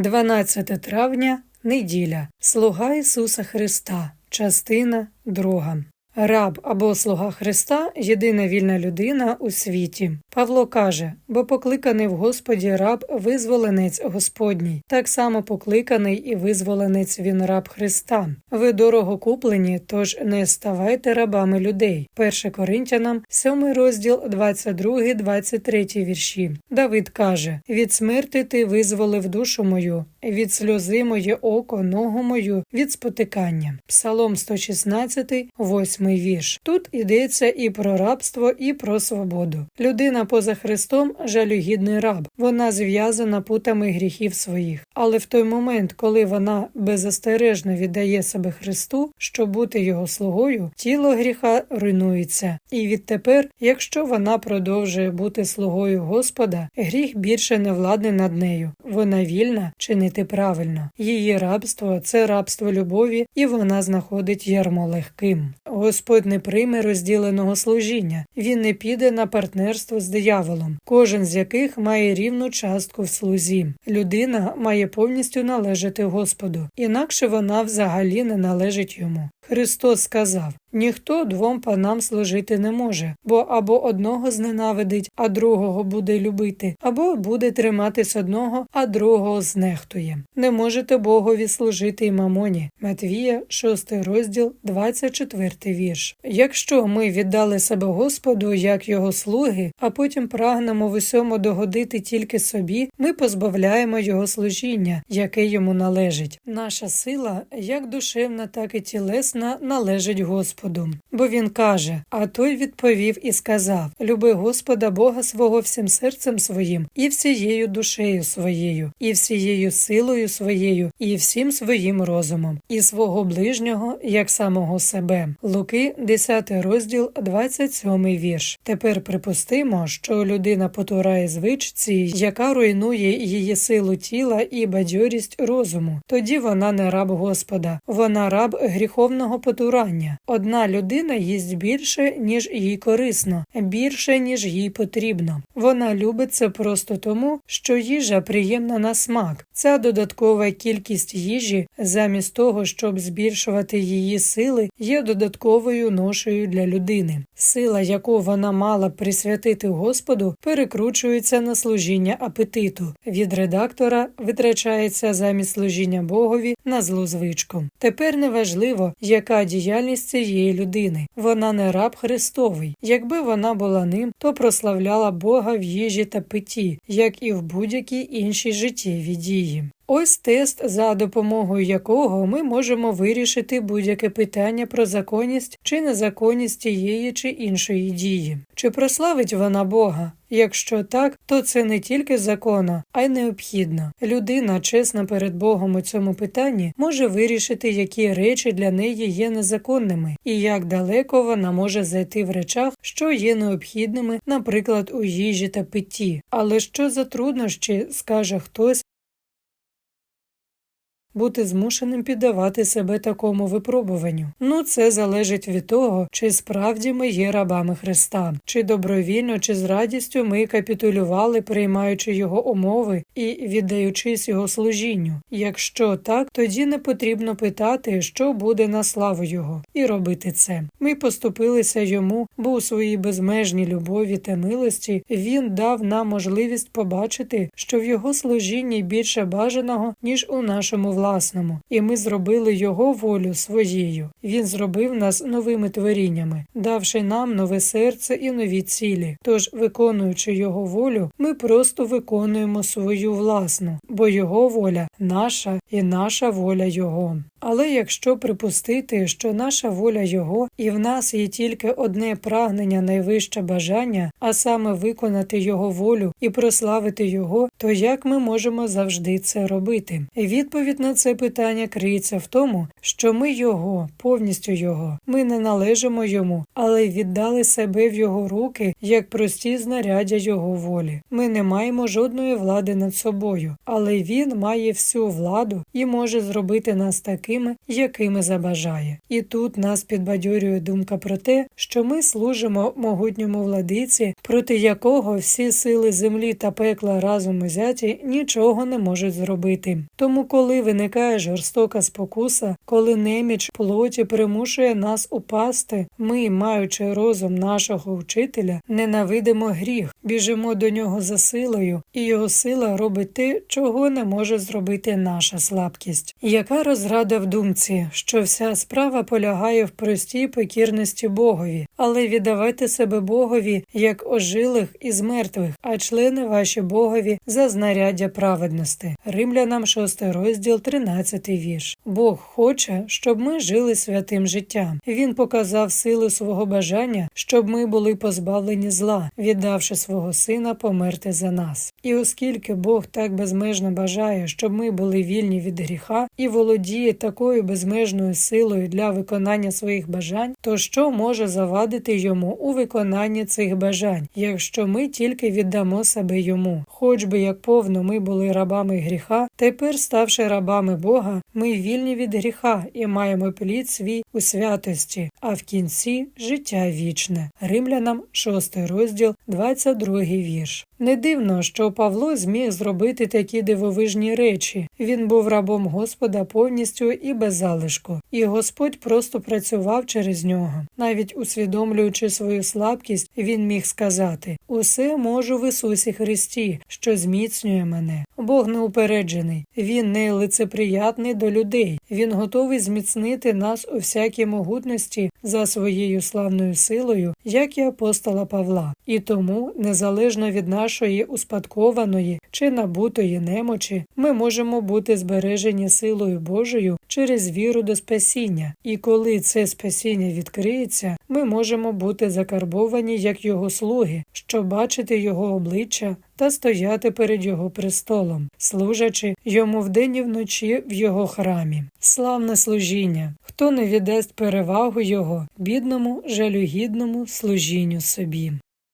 12 травня, неділя, Слуга Ісуса Христа, частина 2. Раб або слуга Христа єдина вільна людина у світі. Павло каже, бо покликаний в Господі раб визволенець Господній, так само покликаний і визволенець він раб Христа. Ви дорого куплені, тож не ставайте рабами людей. 1 Коринтянам, 7 розділ 22-23 вірші. Давид каже: від смерти ти визволив душу мою, від сльози моє око, ногу мою, від спотикання. Псалом 116, 8 вірш. Тут йдеться і про рабство, і про свободу. Людина поза Христом жалюгідний раб. Вона зв'язана путами гріхів своїх. Але в той момент, коли вона беззастережно віддає себе Христу, щоб бути його слугою, тіло гріха руйнується. І відтепер, якщо вона продовжує бути слугою Господа, гріх більше не владний над нею. Вона вільна чинити правильно. Її рабство це рабство любові, і вона знаходить ярмо легким. Господь не прийме розділеного служіння, він не піде на партнерство з дияволом, кожен з яких має рівну частку в слузі. Людина має повністю належати Господу, інакше вона взагалі не належить йому. Христос сказав: ніхто двом панам служити не може, бо або одного зненавидить, а другого буде любити, або буде триматись одного, а другого знехтує. Не можете Богові служити й мамоні. Матвія, 6 розділ, 24 вірш. Якщо ми віддали себе Господу як його слуги, а потім прагнемо в усьому догодити тільки собі, ми позбавляємо його служіння, яке йому належить. Наша сила, як душевна, так і тілесна належить Господу. Бо він каже: А той відповів і сказав: Люби Господа Бога свого всім серцем своїм, і всією душею своєю, і всією силою своєю, і всім своїм розумом, і свого ближнього, як самого себе. Луки, 10 розділ, 27 вірш. Тепер припустимо, що людина потурає звичці, яка руйнує її силу тіла і бадьорість розуму. Тоді вона не раб Господа, вона раб гріховного потурання. Одна людина їсть більше, ніж їй корисно, більше, ніж їй потрібно. Вона любить це просто тому, що їжа приємна на смак. Ця додаткова кількість їжі, замість того, щоб збільшувати її сили, є додатковою ношею для людини. Сила, яку вона мала присвятити Господу, перекручується на служіння апетиту. Від редактора витрачається замість служіння Богові на злу звичку. Тепер неважливо, яка діяльність цієї людини. Вона не раб Христовий. Якби вона була ним, то прославляла Бога в їжі та питті, як і в будь-якій іншій життєвій дії. Ось тест, за допомогою якого ми можемо вирішити будь-яке питання про законність чи незаконність тієї чи іншої дії. Чи прославить вона Бога? Якщо так, то це не тільки законно, а й необхідно. Людина, чесна перед Богом у цьому питанні, може вирішити, які речі для неї є незаконними, і як далеко вона може зайти в речах, що є необхідними, наприклад, у їжі та питті. Але що за труднощі, скаже хтось, бути змушеним піддавати себе такому випробуванню. Ну, це залежить від того, чи справді ми є рабами Христа, чи добровільно, чи з радістю ми капітулювали, приймаючи його умови і віддаючись його служінню. Якщо так, тоді не потрібно питати, що буде на славу його, і робити це. Ми поступилися йому, бо у своїй безмежній любові та милості він дав нам можливість побачити, що в його служінні більше бажаного, ніж у нашому власному, і ми зробили його волю своєю. Він зробив нас новими творіннями, давши нам нове серце і нові цілі. Тож, виконуючи його волю, ми просто виконуємо свою власну, бо його воля наша і наша воля Його. Але якщо припустити, що наша воля Його і в нас є тільки одне прагнення найвище бажання, а саме виконати Його волю і прославити Його, то як ми можемо завжди це робити? Відповідь на це питання криється в тому, що ми Його, повністю Його, ми не належимо йому, але віддали себе в Його руки як прості знаряддя Його волі. Ми не маємо жодної влади над собою, але Він має всю владу і може зробити нас таким такими, якими забажає. І тут нас підбадьорює думка про те, що ми служимо могутньому владиці, проти якого всі сили землі та пекла разом узяті нічого не можуть зробити. Тому, коли виникає жорстока спокуса, коли неміч плоті примушує нас упасти, ми, маючи розум нашого вчителя, ненавидимо гріх, біжимо до нього за силою, і його сила робить те, чого не може зробити наша слабкість. Яка розрада в думці, що вся справа полягає в простій покірності Богові, але віддавайте себе Богові як ожилих із мертвих, а члени ваші Богові за знаряддя праведності. Римлянам 6 розділ, 13 вірш. Бог хоче, щоб ми жили святим життям. Він показав силу свого бажання, щоб ми були позбавлені зла, віддавши свого сина померти за нас. І оскільки Бог так безмежно бажає, щоб ми були вільні від гріха і володіє такою безмежною силою для виконання своїх бажань, то що може завадити йому у виконанні цих бажань, якщо ми тільки віддамо себе йому? Хоч би як повно ми були рабами гріха, тепер, ставши рабами Бога, ми вільні від гріха і маємо плід свій у святості, а в кінці життя вічне. Римлянам 6 розділ, 22 вірш. Не дивно, що Павло зміг зробити такі дивовижні речі. Він був рабом Господа повністю і без залишку, і Господь просто працював через нього. Навіть усвідомлюючи свою слабкість, він міг сказати: Усе можу в Ісусі Христі, що зміцнює мене. Бог неупереджений, він не лицеприятний до людей. Він готовий зміцнити нас у всякій могутності за своєю славною силою, як і апостола Павла. І тому, незалежно від нашої успадкованої чи набутої немочі, ми можемо бути збережені силою Божою через віру до спасіння. І коли це спасіння відкриється, ми можемо бути закарбовані як його слуги, щоб бачити його обличчя та стояти перед його престолом, служачи йому вдень і вночі в його храмі. Славне служіння! Хто не віддасть перевагу його, бідному, жалюгідному служінню собі.